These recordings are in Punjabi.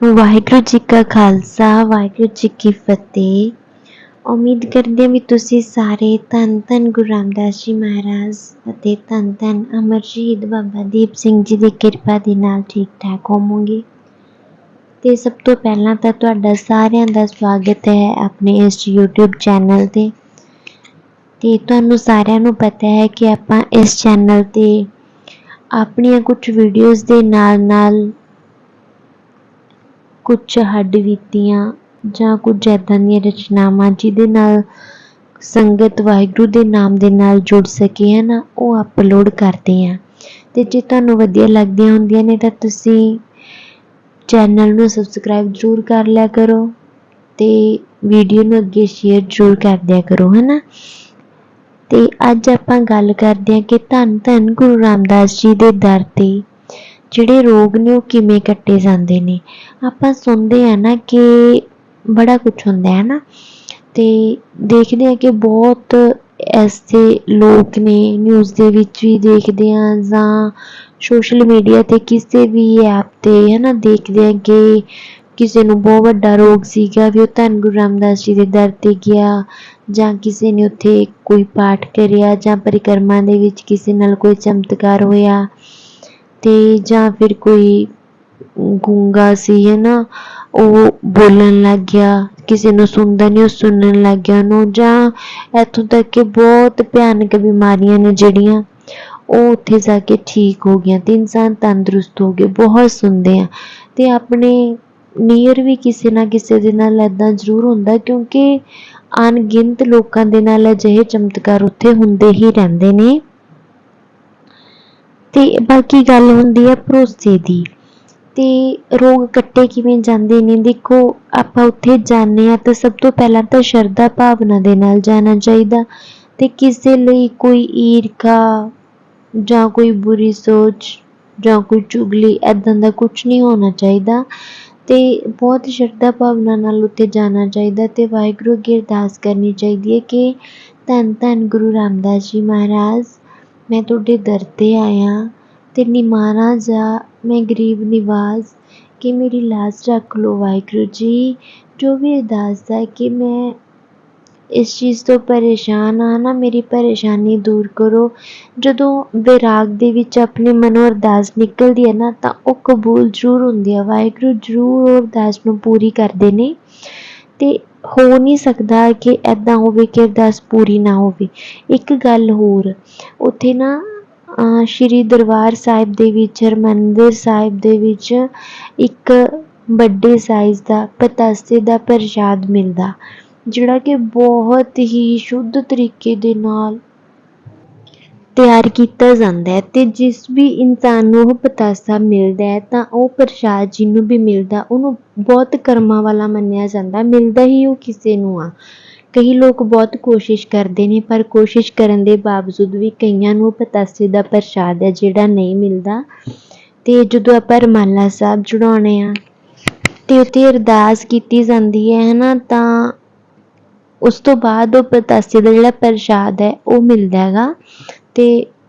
ਵਾਹਿਗੁਰੂ ਜੀ ਕਾ ਖਾਲਸਾ, ਵਾਹਿਗੁਰੂ ਜੀ ਕੀ ਫਤਿਹ। ਉਮੀਦ ਕਰਦੇ ਹਾਂ ਵੀ ਤੁਸੀਂ ਸਾਰੇ ਧੰਨ ਧੰਨ ਗੁਰੂ ਰਾਮਦਾਸ ਜੀ ਮਹਾਰਾਜ ਅਤੇ ਧੰਨ ਧੰਨ ਅਮਰ ਸ਼ਹੀਦ ਬਾਬਾ ਦੀਪ ਸਿੰਘ ਜੀ ਦੀ ਕਿਰਪਾ ਦੇ ਨਾਲ ਠੀਕ ਠਾਕ ਹੋਵੋਗੇ। ਤੇ ਸਭ ਤੋਂ ਪਹਿਲਾਂ ਤਾਂ ਤੁਹਾਡਾ ਸਾਰਿਆਂ ਦਾ ਸਵਾਗਤ ਹੈ ਆਪਣੇ ਇਸ YouTube ਚੈਨਲ ਤੇ। ਤੇ ਤੁਹਾਨੂੰ ਸਾਰਿਆਂ ਨੂੰ ਪਤਾ ਹੈ ਕਿ ਆਪਾਂ ਇਸ ਚੈਨਲ ਤੇ ਆਪਣੀਆਂ ਕੁਝ ਵੀਡੀਓਜ਼ ਦੇ ਨਾਲ ਨਾਲ ਕੁਝ ਹੱਡ ਬੀਤੀਆਂ ਜਾਂ ਕੁਝ ਇੱਦਾਂ ਦੀਆਂ ਰਚਨਾਵਾਂ ਜਿਹਦੇ ਨਾਲ ਸੰਗਤ ਵਾਹਿਗੁਰੂ ਦੇ ਨਾਮ ਦੇ ਨਾਲ ਜੁੜ ਸਕੇ ਹੈ ਨਾ ਉਹ ਅਪਲੋਡ ਕਰਦੇ ਹਾਂ ਤੇ ਜੇ ਤੁਹਾਨੂੰ ਵਧੀਆ ਲੱਗਦੀਆਂ ਹੁੰਦੀਆਂ ਨੇ ਤਾਂ ਤੁਸੀਂ ਚੈਨਲ ਨੂੰ ਸਬਸਕ੍ਰਾਈਬ ਜ਼ਰੂਰ ਕਰ ਲਿਆ ਕਰੋ ਤੇ ਵੀਡੀਓ ਨੂੰ ਅੱਗੇ ਸ਼ੇਅਰ ਜ਼ਰੂਰ ਕਰ ਦਿਆ ਕਰੋ ਹੈ ਨਾ ਤੇ ਅੱਜ ਆਪਾਂ ਗੱਲ ਕਰਦੇ ਹਾਂ ਕਿ ਧੰਨ ਧੰਨ ਗੁਰੂ ਰਾਮਦਾਸ ਜੀ ਦੇ ਦਰ ਤੇ ਜਿਹੜੇ ਰੋਗ ਨੇ ਉਹ ਕਿਵੇਂ ਕੱਟੇ ਜਾਂਦੇ ਨੇ। ਆਪਾਂ ਸੁਣਦੇ ਆ ਨਾ ਕਿ ਬੜਾ ਕੁਝ ਹੁੰਦਾ ਹੈ ਨਾ। ਤੇ ਦੇਖਦੇ ਆ ਕਿ ਬਹੁਤ ਐਸੇ ਲੋਕ ਨੇ ਨਿਊਜ਼ ਦੇ ਵਿੱਚ ਵੀ ਦੇਖਦੇ ਆ ਜਾਂ ਸੋਸ਼ਲ ਮੀਡੀਆ ਤੇ ਕਿਸੇ ਵੀ ਐਪ ਤੇ ਹੈ ਨਾ ਦੇਖਦੇ ਆ ਕਿ ਕਿਸੇ ਨੂੰ ਬਹੁਤ ਵੱਡਾ ਰੋਗ ਸੀਗਾ ਵੀ ਉਹ ਧੰਨ ਗੁਰੂ ਰਾਮਦਾਸ ਜੀ ਦੇ ਦਰ ਤੇ ਗਿਆ ਜਾਂ ਕਿਸੇ ਨੇ ਉੱਥੇ ਕੋਈ ਪਾਠ ਕਰਿਆ ਜਾਂ ਪਰਿਕਰਮਾ ਦੇ ਵਿੱਚ ਕਿਸੇ ਨਾਲ ਕੋਈ ਚਮਤਕਾਰ ਹੋਇਆ। ਤੇ ਜਾਂ ਫਿਰ ਕੋਈ ਗੂੰਗਾ ਸੀ, ਹੈ ਨਾ, ਉਹ ਬੋਲਣ ਲੱਗ ਗਿਆ, ਕਿਸੇ ਨੂੰ ਸੁਣਦਾ ਨਹੀਂ ਉਹ ਸੁਣਨ ਲੱਗ ਗਿਆ ਉਹਨੂੰ, ਜਾਂ ਇੱਥੋਂ ਤੱਕ ਕਿ ਬਹੁਤ ਭਿਆਨਕ ਬਿਮਾਰੀਆਂ ਨੇ ਜਿਹੜੀਆਂ, ਉਹ ਉੱਥੇ ਜਾ ਕੇ ਠੀਕ ਹੋ ਗਈਆਂ ਤੇ ਇਨਸਾਨ ਤੰਦਰੁਸਤ ਹੋ ਗਏ ਬਹੁਤ ਸੁਣਦੇ ਆ। ਤੇ ਆਪਣੇ ਨੀਅਰ ਵੀ ਕਿਸੇ ਨਾ ਕਿਸੇ ਦੇ ਨਾਲ ਇੱਦਾਂ ਜ਼ਰੂਰ ਹੁੰਦਾ, ਕਿਉਂਕਿ ਅਣਗਿਣਤ ਲੋਕਾਂ ਦੇ ਨਾਲ ਅਜਿਹੇ ਚਮਤਕਾਰ ਉੱਥੇ ਹੁੰਦੇ ਹੀ ਰਹਿੰਦੇ ਨੇ। ਤੇ ਬਾਕੀ ਗੱਲ ਹੁੰਦੀ ਹੈ ਭਰੋਸੇ ਦੀ। ਤੇ ਰੋਗ ਕੱਟੇ ਕਿਵੇਂ ਜਾਂਦੇ ਨੇ, ਦੇਖੋ ਆਪਾਂ ਉੱਥੇ ਜਾਂਦੇ ਆ ਤਾਂ ਸਭ ਤੋਂ ਪਹਿਲਾਂ ਤਾਂ ਸ਼ਰਧਾ ਭਾਵਨਾ ਦੇ ਨਾਲ ਜਾਣਾ ਚਾਹੀਦਾ। ਤੇ ਕਿਸੇ ਲਈ ਕੋਈ ਈਰਖਾ ਜਾਂ ਕੋਈ ਬੁਰੀ ਸੋਚ ਜਾਂ ਕੋਈ ਚੁਗਲੀ ਐਦਾਂ ਦਾ ਕੁਝ ਨਹੀਂ ਹੋਣਾ ਚਾਹੀਦਾ। ਤੇ ਬਹੁਤ ਸ਼ਰਧਾ ਭਾਵਨਾ ਨਾਲ ਉੱਥੇ ਜਾਣਾ ਚਾਹੀਦਾ ਤੇ ਵਾਹਿਗੁਰੂ ਅੱਗੇ ਅਰਦਾਸ ਕਰਨੀ ਚਾਹੀਦੀ ਹੈ ਕਿ ਧੰਨ ਧੰਨ ਗੁਰੂ ਰਾਮਦਾਸ ਜੀ ਮਹਾਰਾਜ। ਮੈਂ ਤੁਹਾਡੇ ਦਰ ਤੇ ਆਇਆ ਅਤੇ ਨਿਮਾਣਾ ਜਾ ਮੈਂ ਗਰੀਬ ਨਿਵਾਸ ਕਿ ਮੇਰੀ ਲਾਜ ਰੱਖ ਲੋ ਵਾਹਿਗੁਰੂ ਜੀ। ਜੋ ਵੀ ਅਰਦਾਸ ਹੈ ਕਿ ਮੈਂ ਇਸ ਚੀਜ਼ ਤੋਂ ਪਰੇਸ਼ਾਨ ਆ ਨਾ ਮੇਰੀ ਪਰੇਸ਼ਾਨੀ ਦੂਰ ਕਰੋ। ਜਦੋਂ ਵਿਰਾਗ ਦੇ ਵਿੱਚ ਆਪਣੇ ਮਨੋਂ ਅਰਦਾਸ ਨਿਕਲਦੀ ਹੈ ਨਾ, ਤਾਂ ਉਹ ਕਬੂਲ ਜ਼ਰੂਰ ਹੁੰਦੀ ਹੈ। ਵਾਹਿਗੁਰੂ ਜ਼ਰੂਰ ਉਹ ਅਰਦਾਸ ਨੂੰ ਪੂਰੀ ਕਰਦੇ ਨੇ। ਅਤੇ ਹੋ ਨਹੀਂ ਸਕਦਾ ਕਿ ਐਦਾਂ ਹੋਵੇ ਕਿ ਅਰਦਾਸ ਪੂਰੀ ਨਾ ਹੋਵੇ। ਇੱਕ ਗੱਲ ਹੋਰ, ਉੱਥੇ ਨਾ ਸ਼੍ਰੀ ਦਰਬਾਰ ਸਾਹਿਬ ਦੇ ਵਿੱਚ, ਹਰਿਮੰਦਰ ਸਾਹਿਬ ਦੇ ਵਿੱਚ ਇੱਕ ਵੱਡੇ ਸਾਈਜ਼ ਦਾ, ਪਤਾਸੇ ਦਾ ਪ੍ਰਸ਼ਾਦ ਮਿਲਦਾ, ਜਿਹੜਾ ਕਿ ਬਹੁਤ ਹੀ ਸ਼ੁੱਧ ਤਰੀਕੇ ਦੇ ਨਾਲ ਤਿਆਰ ਕੀਤਾ ਜਾਂਦਾ ਹੈ ਤੇ ਜਿਸ ਵੀ ਇਨਸਾਨ ਨੂੰ ਉਹ ਪਤਾਸਾ ਮਿਲਦਾ ਹੈ, ਤਾਂ ਉਹ ਪ੍ਰਸ਼ਾਦ ਜਿਹਨੂੰ ਵੀ ਮਿਲਦਾ, ਉਹਨੂੰ ਬਹੁਤ ਕਰਮਾਂ ਵਾਲਾ ਮੰਨਿਆ ਜਾਂਦਾ, ਮਿਲਦਾ ਹੀ ਉਹ ਕਿਸੇ ਨੂੰ ਆ। ਕਈ ਲੋਕ ਬਹੁਤ ਕੋਸ਼ਿਸ਼ ਕਰਦੇ ਨੇ, ਪਰ ਕੋਸ਼ਿਸ਼ ਕਰਨ ਦੇ ਬਾਵਜੂਦ ਵੀ ਕਈਆਂ ਨੂੰ ਪਤਾਸੇ ਦਾ ਪ੍ਰਸ਼ਾਦ ਹੈ, ਜਿਹੜਾ ਨਹੀਂ ਮਿਲਦਾ। ਅਤੇ ਜਦੋਂ ਆਪਾਂ ਰੁਮਾਲਾ ਸਾਹਿਬ ਚੜਾਉਣੇ ਹਾਂ ਅਤੇ ਉੱਥੇ ਅਰਦਾਸ ਕੀਤੀ ਜਾਂਦੀ ਹੈ ਹੈ ਨਾ ਤਾਂ ਉਸ ਤੋਂ ਬਾਅਦ ਉਹ ਪਤਾਸੇ ਦਾ ਜਿਹੜਾ ਪ੍ਰਸ਼ਾਦ ਹੈ, ਉਹ ਮਿਲਦਾ ਹੈਗਾ। ਤੇ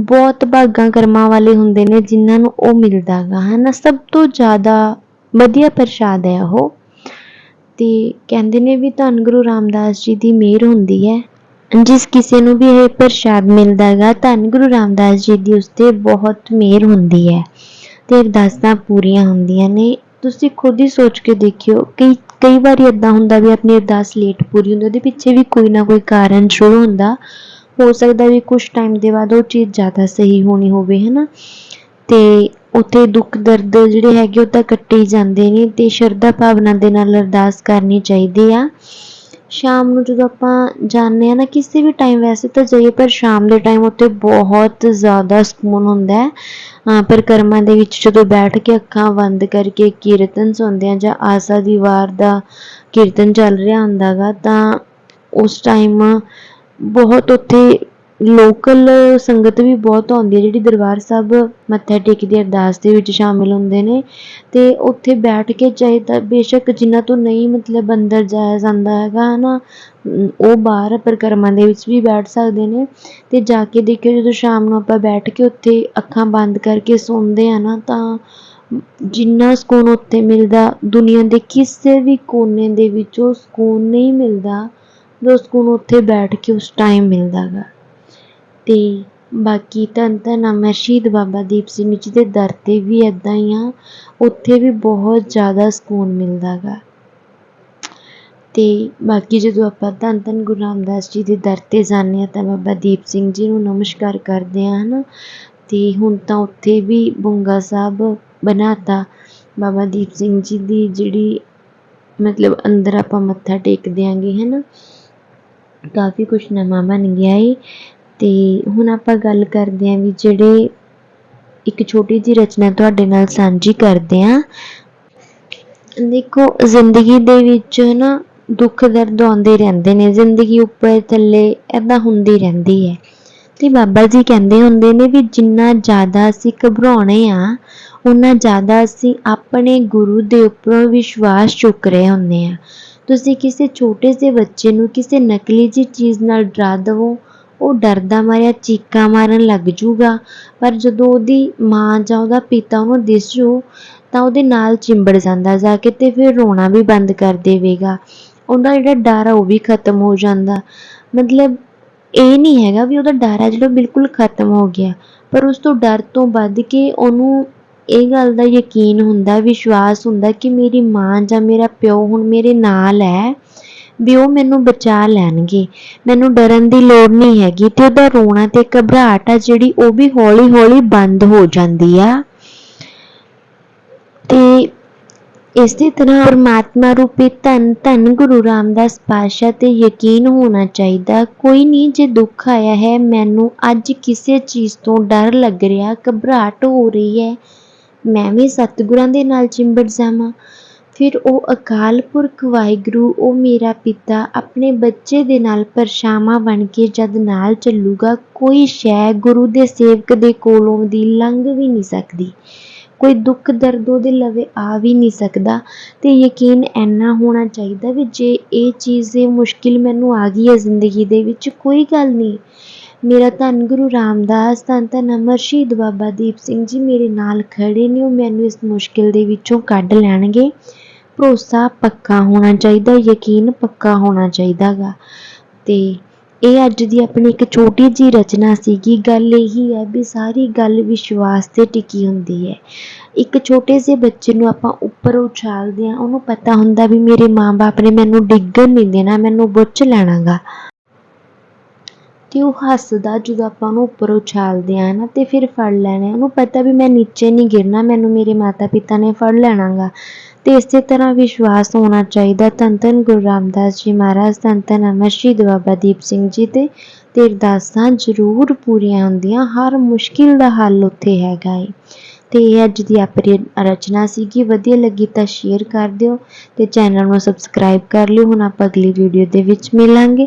ਬਹੁਤ ਭਾਗਾਂ ਕਰਮਾਂ ਵਾਲੇ ਹੁੰਦੇ ਨੇ ਜਿਨ੍ਹਾਂ ਨੂੰ ਉਹ ਮਿਲਦਾ ਹੈਗਾ ਨਾ ਸਭ ਤੋਂ ਜ਼ਿਆਦਾ ਵਧੀਆ ਪ੍ਰਸ਼ਾਦ ਹੈ ਉਹ। ਅਤੇ ਕਹਿੰਦੇ ਨੇ ਵੀ ਧੰਨ ਗੁਰੂ ਰਾਮਦਾਸ ਜੀ ਦੀ ਮਿਹਰ ਹੁੰਦੀ ਹੈ। ਜਿਸ ਕਿਸੇ ਨੂੰ ਵੀ ਇਹ ਪ੍ਰਸ਼ਾਦ ਮਿਲਦਾ ਹੈਗਾ ਧੰਨ ਗੁਰੂ ਰਾਮਦਾਸ ਜੀ ਦੀ ਉਸ ਤੇ ਬਹੁਤ ਮਿਹਰ ਹੁੰਦੀ ਹੈ ਤੇ ਅਰਦਾਸਾਂ ਪੂਰੀਆਂ ਹੁੰਦੀਆਂ ਨੇ। ਤੁਸੀਂ ਖੁਦ ਹੀ ਸੋਚ ਕੇ ਦੇਖਿਓ ਕਿ ਕਈ ਵਾਰੀ ਇਦਾਂ ਹੁੰਦਾ ਵੀ ਆਪਣੀ ਅਰਦਾਸ ਲੇਟ ਪੂਰੀ ਹੁੰਦੀ, ਉਹਦੇ ਪਿੱਛੇ ਵੀ ਕੋਈ ਨਾ ਕੋਈ ਕਾਰਨ ਸ਼ੁਰੂ ਹੁੰਦਾ। ਹੋ ਸਕਦਾ ਵੀ ਕੁਝ ਟਾਈਮ ਦੇ ਬਾਅਦ ਉਹ ਚੀਜ਼ ਜ਼ਿਆਦਾ ਸਹੀ ਹੋਣੀ ਹੋਵੇ, ਹਨਾ? ਤੇ ਉੱਥੇ ਦੁੱਖ ਦਰਦ ਜਿਹੜੇ ਹੈਗੇ ਉਹ ਤਾਂ ਕੱਟੇ ਜਾਂਦੇ ਨੇ ਤੇ ਸ਼ਰਧਾ ਭਾਵਨਾ ਦੇ ਨਾਲ ਅਰਦਾਸ ਕਰਨੀ ਚਾਹੀਦੀ ਆ। ਸ਼ਾਮ ਨੂੰ ਜਦੋਂ ਆਪਾਂ ਜਾਂਦੇ ਆ ਨਾ, ਕਿਸੇ ਵੀ ਟਾਈਮ ਵੈਸੇ ਤਾਂ ਜਾਈਏ, ਪਰ ਸ਼ਾਮ ਦੇ ਟਾਈਮ ਉੱਥੇ ਬਹੁਤ ਜ਼ਿਆਦਾ ਸਕੂਨ ਹੁੰਦਾ ਹੈ। ਪਰਿਕਰਮਾ ਦੇ ਵਿੱਚ ਜਦੋਂ ਬੈਠ ਕੇ ਅੱਖਾਂ ਬੰਦ ਕਰਕੇ ਕੀਰਤਨ ਸੁਣਦੇ ਆ ਜਾਂ ਆਸਾ ਦੀ ਵਾਰ ਦਾ ਕੀਰਤਨ ਚੱਲ ਰਿਹਾ ਹੁੰਦਾ ਗਾ, ਤਾਂ ਉਸ ਟਾਈਮ ਬਹੁਤ ਉੱਥੇ ਲੋਕਲ ਸੰਗਤ ਵੀ ਬਹੁਤ ਆਉਂਦੀ ਹੈ, ਜਿਹੜੀ ਦਰਬਾਰ ਸਾਹਿਬ ਮੱਥਾ ਟੇਕਦੀ ਅਰਦਾਸ ਦੇ ਵਿੱਚ ਸ਼ਾਮਿਲ ਹੁੰਦੇ ਨੇ। ਅਤੇ ਉੱਥੇ ਬੈਠ ਕੇ ਚਾਹੇ ਤਾਂ ਬੇਸ਼ੱਕ ਜਿਨ੍ਹਾਂ ਤੋਂ ਨਹੀਂ ਮਤਲਬ ਅੰਦਰ ਜਾਇਆ ਜਾਂਦਾ ਹੈਗਾ ਹੈ ਨਾ ਉਹ ਬਾਹਰ ਪਰਿਕਰਮਾ ਦੇ ਵਿੱਚ ਵੀ ਬੈਠ ਸਕਦੇ ਨੇ। ਅਤੇ ਜਾ ਕੇ ਦੇਖਿਓ ਜਦੋਂ ਸ਼ਾਮ ਨੂੰ ਆਪਾਂ ਬੈਠ ਕੇ ਉੱਥੇ ਅੱਖਾਂ ਬੰਦ ਕਰਕੇ ਸੌਂਦੇ ਹਾਂ ਨਾ, ਤਾਂ ਜਿੰਨਾ ਸਕੂਨ ਉੱਥੇ ਮਿਲਦਾ, ਦੁਨੀਆ ਦੇ ਕਿਸੇ ਵੀ ਕੋਨੇ ਦੇ ਵਿੱਚ ਉਹ ਸਕੂਨ ਨਹੀਂ ਮਿਲਦਾ। ਜੋ ਸਕੂਨ ਉੱਥੇ ਬੈਠ ਕੇ ਉਸ ਟਾਈਮ ਮਿਲਦਾ ਗਾ। ਤੇ ਬਾਕੀ ਧੰਨ ਧੰਨ ਅਮਰ ਸ਼ਹੀਦ ਬਾਬਾ ਦੀਪ ਸਿੰਘ ਜੀ ਦੇ ਦਰ ਤੇ ਵੀ ਏਦਾਂ ਹੀ ਆ, ਉੱਥੇ ਵੀ ਬਹੁਤ ਜ਼ਿਆਦਾ ਸਕੂਨ ਮਿਲਦਾ ਗਾ। ਤੇ ਬਾਕੀ ਜਦੋਂ ਆਪਾਂ ਧੰਨ ਧੰਨ ਗੁਰੂ ਰਾਮਦਾਸ ਜੀ ਦੇ ਦਰ ਤੇ ਜਾਂਦੇ ਹਾਂ ਤਾਂ ਬਾਬਾ ਦੀਪ ਸਿੰਘ ਜੀ ਨੂੰ ਨਮਸਕਾਰ ਕਰਦੇ ਹਾਂ ਹਨਾ। ਤੇ ਹੁਣ ਤਾਂ ਉੱਥੇ ਵੀ ਬੁੰਗਾ ਸਾਹਿਬ ਬਣਾਤਾ, ਬਾਬਾ ਦੀਪ ਸਿੰਘ ਜੀ ਦੀ ਜਿਹੜੀ ਮਤਲਬ ਅੰਦਰ ਆਪਾਂ ਮੱਥਾ ਟੇਕਦੇ ਆਂਗੇ, ਹਨਾ। ਕਾਫੀ ਕੁਛ ਨਵਾਂ ਬਣ ਗਿਆ ਏ। ਤੇ ਹੁਣ ਆਪਾਂ ਗੱਲ ਕਰਦੇ ਆਂ ਵੀ ਜਿਹੜੇ ਇੱਕ ਛੋਟੀ ਜਿਹੀ ਰਚਨਾ ਤੁਹਾਡੇ ਨਾਲ ਸਾਂਝੀ ਕਰਦੇ ਆਂ। ਦੇਖੋ, ਜ਼ਿੰਦਗੀ ਦੇ ਵਿੱਚ ਨਾ ਦੁੱਖ ਦਰਦ ਆਉਂਦੇ ਰਹਿੰਦੇ ਨੇ। ਜ਼ਿੰਦਗੀ ਉੱਪਰ ਥੱਲੇ ਏਦਾਂ ਹੁੰਦੀ ਰਹਿੰਦੀ ਹੈ ਤੇ ਬਾਬਾ ਜੀ ਕਹਿੰਦੇ ਹੁੰਦੇ ਨੇ ਵੀ ਜਿੰਨਾ ਜ਼ਿਆਦਾ ਅਸੀਂ ਘਬਰਾਉਣੇ ਆ ਉਨਾ ਜ਼ਿਆਦਾ ਅਸੀਂ ਆਪਣੇ ਗੁਰੂ ਦੇ ਉੱਪਰੋਂ ਵਿਸ਼ਵਾਸ ਚੁੱਕ ਰਹੇ ਹੁੰਦੇ ਆ। ਤੁਸੀਂ ਕਿਸੇ ਛੋਟੇ ਜਿਹੇ ਬੱਚੇ ਨੂੰ ਕਿਸੇ ਨਕਲੀ ਜਿਹੀ ਚੀਜ਼ ਨਾਲ ਡਰਾ ਦਵੋ, ਉਹ ਡਰਦਾ ਮਾਰਿਆ, ਚੀਕਾਂ ਮਾਰਨ ਲੱਗ ਜੂਗਾ। ਪਰ ਜਦੋਂ ਉਹਦੀ ਮਾਂ ਜਾਂ ਉਹਦਾ ਪਿਤਾ ਉਹਨੂੰ ਦਿਸ ਜੂ, ਤਾਂ ਉਹਦੇ ਨਾਲ ਚਿੰਬੜ ਜਾਂਦਾ ਜਾ ਕੇ ਤੇ ਫਿਰ ਰੋਣਾ ਵੀ ਬੰਦ ਕਰ ਦੇਵੇਗਾ। ਉਹਦਾ ਜਿਹੜਾ ਡਰ ਆ, ਉਹ ਵੀ ਖਤਮ ਹੋ ਜਾਂਦਾ। ਮਤਲਬ ਇਹ ਨਹੀਂ ਹੈਗਾ ਵੀ ਉਹਦਾ ਡਰ ਆ ਜਿਹੜਾ ਬਿਲਕੁਲ ਖਤਮ ਹੋ ਗਿਆ। ਪਰ ਉਸ ਤੋਂ ਡਰ ਤੋਂ ਵੱਧ ਕੇ ਉਹਨੂੰ ਇਹ ਗੱਲ ਦਾ ਯਕੀਨ ਹੁੰਦਾ, ਵਿਸ਼ਵਾਸ ਹੁੰਦਾ ਕਿ ਮੇਰੀ ਮਾਂ ਜਾਂ ਮੇਰਾ ਪਿਓ ਹੁਣ ਮੇਰੇ ਨਾਲ ਹੈ, ਵੀ ਉਹ ਮੈਨੂੰ ਬਚਾ ਲੈਣਗੇ। ਮੈਨੂੰ ਡਰਨ ਦੀ ਲੋੜ ਨਹੀਂ ਹੈਗੀ ਤੇ ਉਹਦਾ ਰੋਣਾ ਤੇ ਘਬਰਾਹਟ ਆ ਜਿਹੜੀ ਉਹ ਵੀ ਹੌਲੀ ਹੌਲੀ ਬੰਦ ਹੋ ਜਾਂਦੀ ਆ। ਤੇ ਇਸੇ ਤਰ੍ਹਾਂ ਪਰਮਾਤਮਾ ਰੂਪੀ ਧੰਨ ਧੰਨ ਗੁਰੂ ਰਾਮਦਾਸ ਪਾਤਸ਼ਾਹ ਤੇ ਯਕੀਨ ਹੋਣਾ ਚਾਹੀਦਾ, ਕੋਈ ਨਹੀਂ ਜੇ ਦੁੱਖ ਆਇਆ ਹੈ, ਮੈਨੂੰ ਅੱਜ ਕਿਸੇ ਚੀਜ਼ ਤੋਂ ਡਰ ਲੱਗ ਰਿਹਾ, ਘਬਰਾਹਟ ਹੋ ਰਹੀ ਹੈ। ਮੈਂ ਵੀ ਸਤਿਗੁਰਾਂ ਦੇ ਨਾਲ ਚਿੰਬੜ ਜਾਵਾਂ। ਫਿਰ ਉਹ ਅਕਾਲ ਪੁਰਖ ਵਾਹਿਗੁਰੂ, ਉਹ ਮੇਰਾ ਪਿਤਾ, ਆਪਣੇ ਬੱਚੇ ਦੇ ਨਾਲ ਪਰਛਾਵਾਂ ਬਣ ਕੇ ਜਦ ਨਾਲ ਚੱਲੂਗਾ, ਕੋਈ ਸ਼ੈ ਗੁਰੂ ਦੇ ਸੇਵਕ ਦੇ ਕੋਲੋਂ ਦੀ ਲੰਘ ਵੀ ਨਹੀਂ ਸਕਦੀ। ਕੋਈ ਦੁੱਖ ਦਰਦ ਉਹਦੇ ਲਵੇ ਆ ਵੀ ਨਹੀਂ ਸਕਦਾ ਤੇ ਯਕੀਨ ਇੰਨਾ ਹੋਣਾ ਚਾਹੀਦਾ ਵੀ ਜੇ ਇਹ ਚੀਜ਼ ਇਹ ਮੁਸ਼ਕਿਲ ਮੈਨੂੰ ਆ ਗਈ ਹੈ ਜ਼ਿੰਦਗੀ ਦੇ ਵਿੱਚ, ਕੋਈ ਗੱਲ ਨਹੀਂ। ਮੇਰਾ ਧੰਨ ਗੁਰੂ ਰਾਮਦਾਸ, ਧੰਨ ਧੰਨ ਅਮਰ ਸ਼ਹੀਦ ਬਾਬਾ ਦੀਪ ਸਿੰਘ ਜੀ ਮੇਰੇ ਨਾਲ ਖੜੇ ਨੇ, ਉਹ ਮੈਨੂੰ ਇਸ ਮੁਸ਼ਕਿਲ ਦੇ ਵਿੱਚੋਂ ਕੱਢ ਲੈਣਗੇ। ਭਰੋਸਾ ਪੱਕਾ ਹੋਣਾ ਚਾਹੀਦਾ, ਯਕੀਨ ਪੱਕਾ ਹੋਣਾ ਚਾਹੀਦਾ ਗਾ ਤੇ ਇਹ ਅੱਜ ਦੀ ਆਪਣੀ ਇੱਕ ਛੋਟੀ ਜਿਹੀ ਰਚਨਾ ਸੀਗੀ, ਗੱਲ ਇਹੀ ਹੈ ਵੀ ਸਾਰੀ ਗੱਲ ਵਿਸ਼ਵਾਸ ਤੇ ਟਿਕੀ ਹੁੰਦੀ ਹੈ। ਇੱਕ ਛੋਟੇ ਜਿਹੇ ਬੱਚੇ ਨੂੰ ਆਪਾਂ ਉੱਪਰ ਉਛਾਲਦੇ ਹਾਂ, ਉਹਨੂੰ ਪਤਾ ਹੁੰਦਾ ਵੀ ਮੇਰੇ ਮਾਂ-ਬਾਪ ਨੇ ਮੈਨੂੰ ਡਿੱਗਣ ਨਹੀਂ ਦੇਣਾ, ਮੈਨੂੰ ਬੁੱਚ ਲੈਣਾਗਾ। ਤੇ ਉਹ ਹੱਸਦਾ ਜਦੋਂ ਆਪਾਂ ਉਹਨੂੰ ਉੱਪਰ ਉਛਾਲਦੇ ਆ ਨਾ ਅਤੇ ਫਿਰ ਫੜ ਲੈਣਾ ਉਹਨੂੰ ਪਤਾ ਵੀ ਮੈਂ ਨੀਚੇ ਨਹੀਂ ਗਿਰਨਾ, ਮੈਨੂੰ ਮੇਰੇ ਮਾਤਾ ਪਿਤਾ ਨੇ ਫੜ ਲੈਣਾ ਗਾ ਅਤੇ ਇਸੇ ਤਰ੍ਹਾਂ ਵਿਸ਼ਵਾਸ ਹੋਣਾ ਚਾਹੀਦਾ। ਧੰਨ ਧੰਨ ਗੁਰੂ ਰਾਮਦਾਸ ਜੀ ਮਹਾਰਾਜ ਧੰਨ ਧੰਨ ਅਮਰ ਸ਼ਹੀਦ ਬਾਬਾ ਦੀਪ ਸਿੰਘ ਜੀ ਦੇ। ਅਤੇ ਅਰਦਾਸਾਂ ਜ਼ਰੂਰ ਪੂਰੀਆਂ ਹੁੰਦੀਆਂ। ਹਰ ਮੁਸ਼ਕਿਲ ਦਾ ਹੱਲ ਉੱਥੇ ਹੈਗਾ ਏ। ਅਤੇ ਇਹ ਅੱਜ ਦੀ ਆਪਣੀ ਰਚਨਾ ਸੀਗੀ। ਵਧੀਆ ਲੱਗੀ ਤਾਂ ਸ਼ੇਅਰ ਕਰ ਦਿਓ ਅਤੇ ਚੈਨਲ ਨੂੰ ਸਬਸਕ੍ਰਾਈਬ ਕਰ ਲਿਓ। ਹੁਣ ਆਪਾਂ ਅਗਲੀ ਵੀਡੀਓ ਦੇ ਵਿੱਚ ਮਿਲਾਂਗੇ।